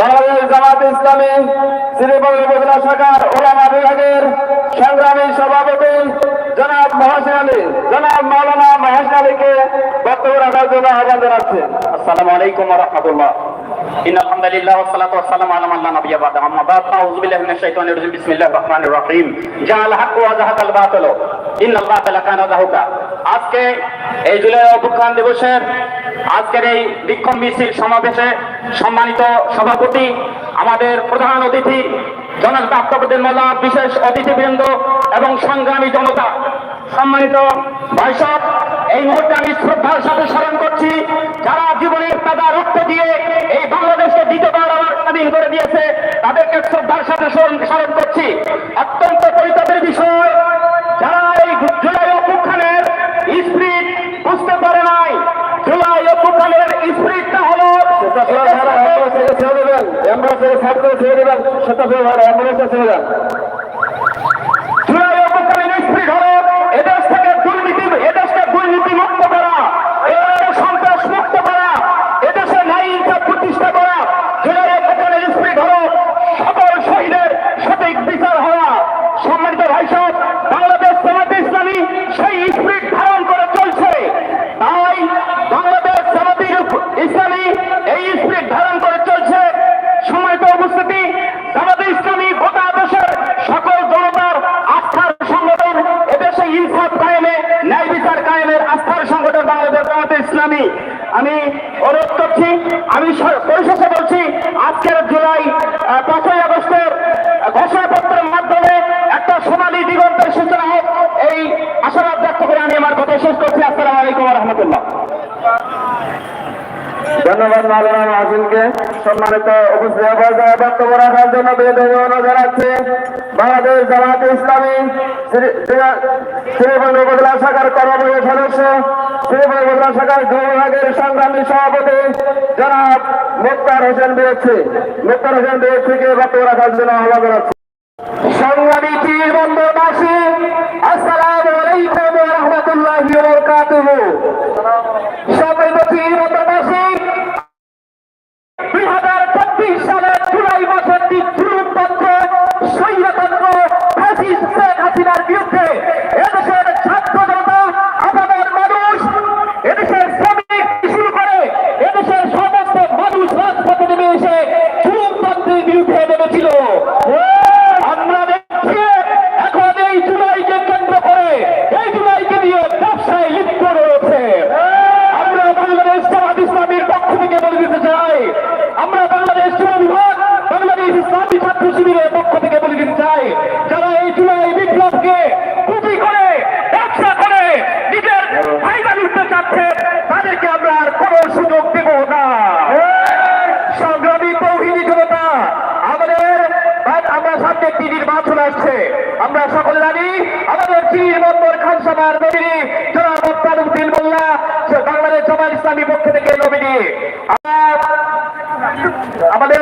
বাংলাদেশ জামাত ইসলামী শ্রীবঙ্গ উপজেলা শাখার ওলামা বিভাগের সংগ্রামী সভাপতি জনাব মহাসিন আলী জনাব মাওলানা মহাসিন আলীকে বক্তব্য রাখার জন্য আহ্বান জানাচ্ছি السلام عليكم ورحمة الله إن الحمد لله والصلاة والسلام على من لا نبي بعد أما بعد أعوذ بالله من الشيطان الرجيم بسم الله الرحمن الرحيم جعل الحق وزهق الباطل إن الباطل كان زهوقا আজকে এই জুলাই অভ্যুত্থান দিবসের আজকের এই বিক্ষোভ মিছিল সমাবেশে সম্মানিত সভাপতি, আমাদের প্রধান অতিথি, জনাব আক্তাবুদ্দিন মোল্লা, বিশেষ অতিথিবৃন্দ এবং সংগ্রামী জনতা। সম্মানিত ভাইসব এই মুহূর্তে আমি শ্রদ্ধার সাথে স্মরণ করছি, যারা জীবনের তাজা রক্ত দিয়ে এই বাংলাদেশকে দ্বিতীয়বার আবার স্বাধীন করে দিয়েছে, তাদেরকে শ্রদ্ধার সাথে স্মরণ স্মরণ করছি অত্যন্ত পরিতাপের বিষয় যারা এই জুলাই অভ্যুত্থানের স্পিরিট বুঝতে পারে নাই জুলাই অভ্যুত্থানের স্পিরিটটা হলো ছেড়ে দেবেন থেকে সাইড করে ছেড়ে দেবেন সেটা অ্যাম্বুলেন্সে ছেড়ে দেন। জুলাই ইসলামী আমি অনুরোধ করছি, আমি পরিশেষে বলছি, আজকের জুলাই পাঁচই আগস্টের ঘোষণাপত্রের মাধ্যমে একটা সোনালী দিগন্তের সূচনা হোক, এই আশাবাদ ব্যক্ত করে আমি আমার কথা শেষ করছি। আসসালামু আলাইকুম রহমতুল্লাহ। ধন্যবাদ মাওলানা মহাসিনকে সম্মানিত বক্তব্য রাখার জন্য অনুরোধ জানাচ্ছি। বাংলাদেশ জামাত ইসলামী শ্রী- শ্রী- শ্রীবঙ্গ শাখার কর্মপরিষদ সদস্য শাখার যুব বিভাগের সংগ্রামী সভাপতি জনাব মুক্তার হোসেন বিএসসি মুক্তার হোসেন বিএসসিকে বক্তব্য রাখার জন্য আহ্বান সংগ্রামী বন্ধবাসী আসসালামু আলাইকুম রহমতুল্লাহি বরকাতুহু সম্মানিত বন্ধবাসী দুই হাজার চব্বিশ সালের জুলাই মাসের চুরুপত্র সৈন্যতন্ত্র ফ্যাসিস্ট শেখ হাসিনার বিরুদ্ধে এদেশের ছাত্র জনতা আপামর মানুষ এদেশের শ্রমিক শুরু করে এদেশের সমস্ত মানুষ রাজপথে নেমে এসে চুরুপত্রের বিরুদ্ধে নেমেছিল আমরা দেখছি এখন এই জুলাইকে কেন্দ্র করে এই জুলাইকে নিয়ে ব্যবসায় লিপ্ত রয়েছে আমরা বাংলাদেশ জামাত ইসলামীর পক্ষ থেকে বলে দিতে চাই আমরা বাংলাদেশ যুব বিভাগ বাংলাদেশ ইসলামী ছাত্র শিবিরের পক্ষ থেকে বলে দিতে চাই যারা এই জুলাই বিপ্লবকে পুঁজি করে ব্যবসা করে নিজের ফায়দা চাচ্ছেন তাদেরকে আমরা আর কোনো সুযোগ দেব না। সংগ্রামী তৌহিদি জনতা, আমাদের আমরা সামনে একটি নির্বাচন আসছে। আমরা সকলে জানি, আমাদের চির বন্দর খানসামার নবীনী, জনাব মোত্তারুদ্দিন মোল্লা বাংলাদেশ জামাত ইসলামী পক্ষ থেকে নবীনী। আমাদের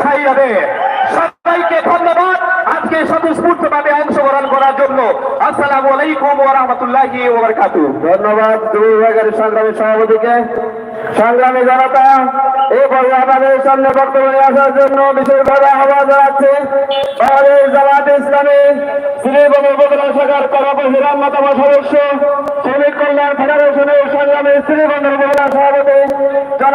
ছাই যাবে সবাইকে ধন্যবাদ। আজকে স্বতঃস্ফূর্তভাবে অংশগ্রহণ করার জন্য আসসালামু আলাইকুম ওয়া রাহমাতুল্লাহি ওয়া বারাকাতুহু। ধন্যবাদ যুব বিভাগের সংগ্রামী সভাপতিকে। সংগ্রামী জনতা, এই পর্যায়ে আমাদের সামনে বক্তব্য আসার জন্য বিশেষভাবে আহ্বান জানাচ্ছে। বাংলাদেশ জামাত ইসলামী শ্রীবঙ্গ উপজেলা শাখার কর্মপরিষদ অন্যতম সদস্য, শ্রমিক কল্যাণ ফেডারেশনের সংগ্রামী শ্রীবঙ্গ উপজেলা সভাপতি শাহ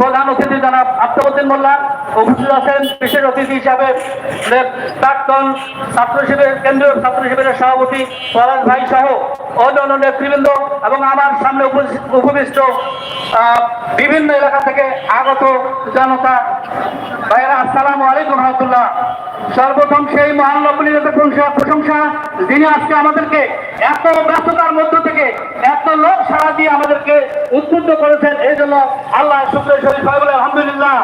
প্রধান অতিথি জনাব আত্মবদ্দিন মোল্লা উপস্থিত আছেন বিশেষ অতিথি হিসাবে প্রাক্তন ছাত্র শিবিরের, কেন্দ্রীয় ছাত্র শিবিরের সভাপতি পলাশ ভাই সহ অন্যান্য নেতৃবৃন্দ এবং আমার সামনে উপবিষ্ট বিভিন্ন এলাকা থেকে আগত জনতা। ভাইয়েরা, আসসালামু আলাইকুম রহমতুল্লাহ। সর্বপ্রথম সেই মহান লবণীর প্রশংসা যিনি আজকে আমাদেরকে এত ব্যস্ততার মধ্য থেকে, এত লোক সারা দিয়ে আমাদেরকে উদ্বুদ্ধ করেছেন, এই জন্য আল্লাহ শুক্র শরীফ আলহামদুলিল্লাহ